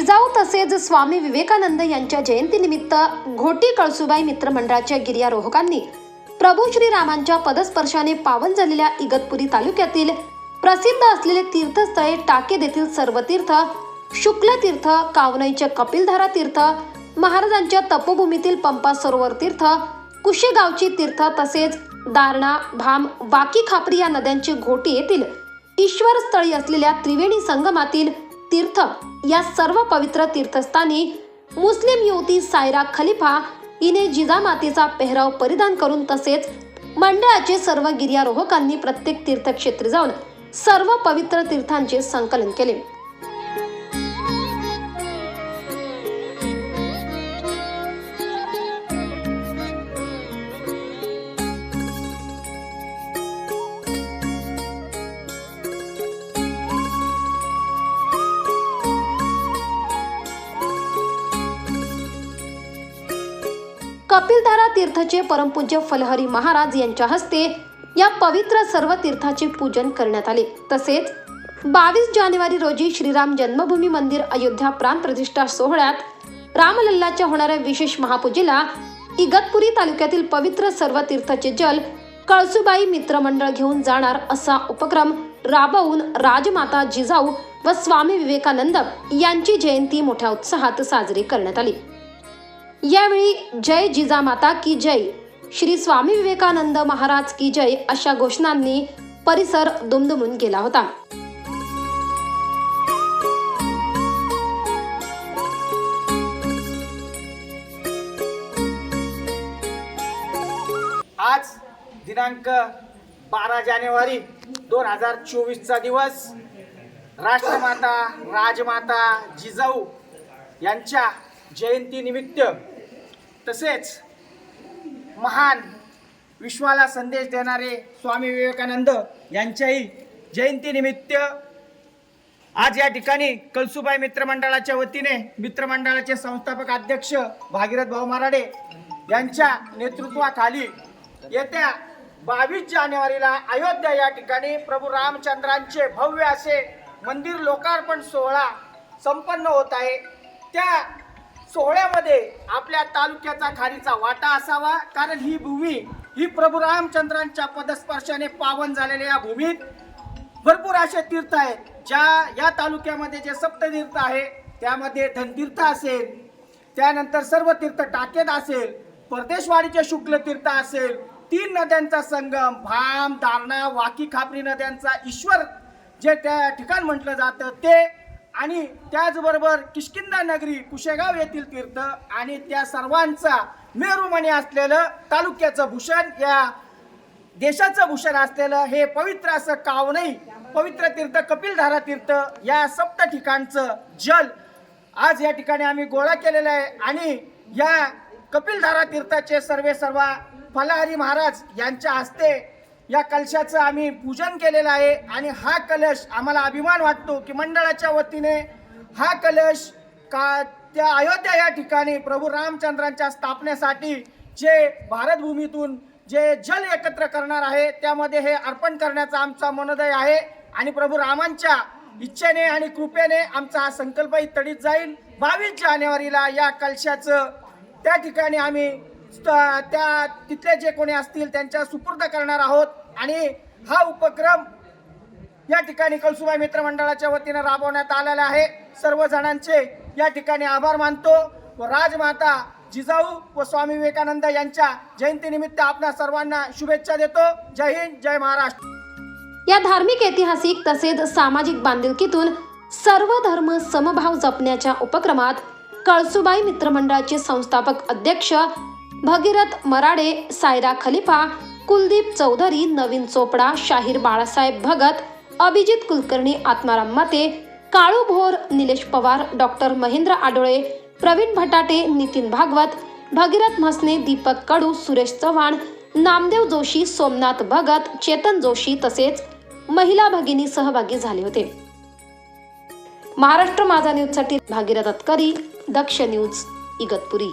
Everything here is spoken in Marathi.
जिजाऊ तसेच स्वामी विवेकानंद यांच्या जयंतीनिमित्त घोटी कळसुबाई मित्रमंडळाच्या गिर्यारोहकांनी प्रभू श्रीरामांच्या पदस्पर्शाने पावन झालेल्या इगतपुरी तालुक्यातील प्रसिद्ध असलेले तीर्थस्थळे टाकेद येथील सर्व तीर्थ शुक्ल तीर्थ कावनईचे कपिलधारा तीर्थ महाराजांच्या तपोभूमीतील पंपा सरोवर तीर्थ कुशेगावची तीर्थ तसेच दारणा भाम वाकी खापरी या नद्यांची घोटी येथील ईश्वरस्थळी असलेल्या त्रिवेणी संगमातील तीर्थ. या सर्व पवित्र तीर्थस्थानी मुस्लिम युवती सायरा खलिफा हिने जिजामातेचा पेहराव परिधान करून तसेच मंडळाचे सर्व गिर्यारोहकांनी प्रत्येक तीर्थक्षेत्री जाऊन सर्व पवित्र तीर्थांचे संकलन केले. कपिलधारा तीर्थचे परमपूज्य फलहरी महाराज यांच्या हस्ते या पवित्र सर्व तीर्थाचे पूजन करण्यात आले. तसेच बावीस जानेवारी रोजी श्रीराम जन्मभूमी मंदिर अयोध्या प्राण प्रतिष्ठा सोहळ्यात रामलल्लाच्या होणाऱ्या विशेष महापूजेला इगतपुरी तालुक्यातील पवित्र सर्व तीर्थाचे जल कळसुबाई मित्रमंडळ घेऊन जाणार असा उपक्रम राबवून राजमाता जिजाऊ व स्वामी विवेकानंद यांची जयंती मोठ्या उत्साहात साजरी करण्यात आली. यावेळी जय जिजामाता की जय. श्री स्वामी विवेकानंद महाराज की जय अशा घोषणांनी परिसर दुमदुमून गेला होता. आज दिनांक बारा जानेवारी दोन हजार चोवीसचा दिवस राष्ट्रमाता राजमाता जिजाऊ यांच्या जयंतीनिमित्त तसेच महान विश्वाला संदेश देणारे स्वामी विवेकानंद यांच्याही जयंतीनिमित्त आज या ठिकाणी कलसुबाई मित्रमंडळाच्या वतीने मित्रमंडळाचे संस्थापक अध्यक्ष भागीरथ भाऊ मराडे यांच्या नेतृत्वाखाली येत्या बावीस जानेवारीला अयोध्या या ठिकाणी प्रभू रामचंद्रांचे भव्य असे मंदिर लोकार्पण सोहळा संपन्न होत आहे. त्या सोहळ्यामध्ये आपल्या तालुक्याचा खारीचा वाटा असावा कारण ही भूमी ही प्रभू रामचंद्रांच्या पदस्पर्शाने पावन झालेल्या या भूमीत भरपूर असे तीर्थ आहेत. ज्या या तालुक्यामध्ये जे सप्ततीर्थ आहे त्यामध्ये धनतीर्थ असेल त्यानंतर सर्व तीर्थ टाकेत असेल परदेशवाडीचे शुक्ल तीर्थ असेल तीन नद्यांचा संगम भाम दारणा वाकी खापरी नद्यांचा ईश्वर जे त्या ठिकाण म्हटलं जातं ते आणि त्याचबरोबर किशकिंदा नगरी कुशेगाव येथील तीर्थ आणि त्या सर्वांचा मेरुमणी असलेलं तालुक्याचं भूषण या देशाचं भूषण असलेलं हे पवित्र असं कावनई पवित्र तीर्थ कपिलधारा तीर्थ या सप्त ठिकाणचं जल आज या ठिकाणी आम्ही गोळा केलेलं आहे. आणि या कपिलधारा तीर्थाचे सर्वे सर्व फलाहरी महाराज यांच्या हस्ते या कलशाचं आम्ही पूजन केलेलं आहे आणि हा कलश आम्हाला अभिमान वाटतो की मंडळाच्या वतीने हा कलश का त्या अयोध्या या ठिकाणी प्रभू रामचंद्रांच्या स्थापनेसाठी जे भारतभूमीतून जे जल एकत्र करणार आहे त्यामध्ये हे अर्पण करण्याचा आमचा मनोदय आहे आणि प्रभू रामांच्या इच्छेने आणि कृपेने आमचा हा संकल्पही तडीत जाईल. बावीस जानेवारीला या कलशाचं त्या ठिकाणी आम्ही त्या तिथले जे कोणी असतील त्यांच्या सुपूर्द करणार आहोत. आणि हा उपक्रम या ठिकाणी कळसुबाई मित्र मंडळाच्या वतीनं राबवण्यात आलेला आहे. सर्व जणांचे या ठिकाणी आभार मानतो. व राजमाता जिजाऊ व स्वामी विवेकानंद यांच्या जयंतीनिमित्त आपल्या सर्वांना शुभेच्छा देतो. जय हिंद जय महाराष्ट्र. या धार्मिक ऐतिहासिक तसेच सामाजिक बांधिलकीतून सर्व धर्म समभाव जपण्याच्या उपक्रमात कळसुबाई मित्रमंडळाचे संस्थापक अध्यक्ष भगीरथ मराडे सायरा खलिफा कुलदीप चौधरी नवीन चोपडा शाहीर बाळासाहेब भगत अभिजित कुलकर्णी आत्माराम मते काळू भोर निलेश पवार डॉक्टर महेंद्र आडोळे प्रवीण भटाटे नितीन भागवत भगीरथ म्हसने दीपक कडू सुरेश चव्हाण नामदेव जोशी सोमनाथ भगत चेतन जोशी तसेच महिला भगिनी सहभागी झाले होते. महाराष्ट्र माझा न्यूजसाठी भागीरथ तत्करी दक्ष न्यूज इगतपुरी.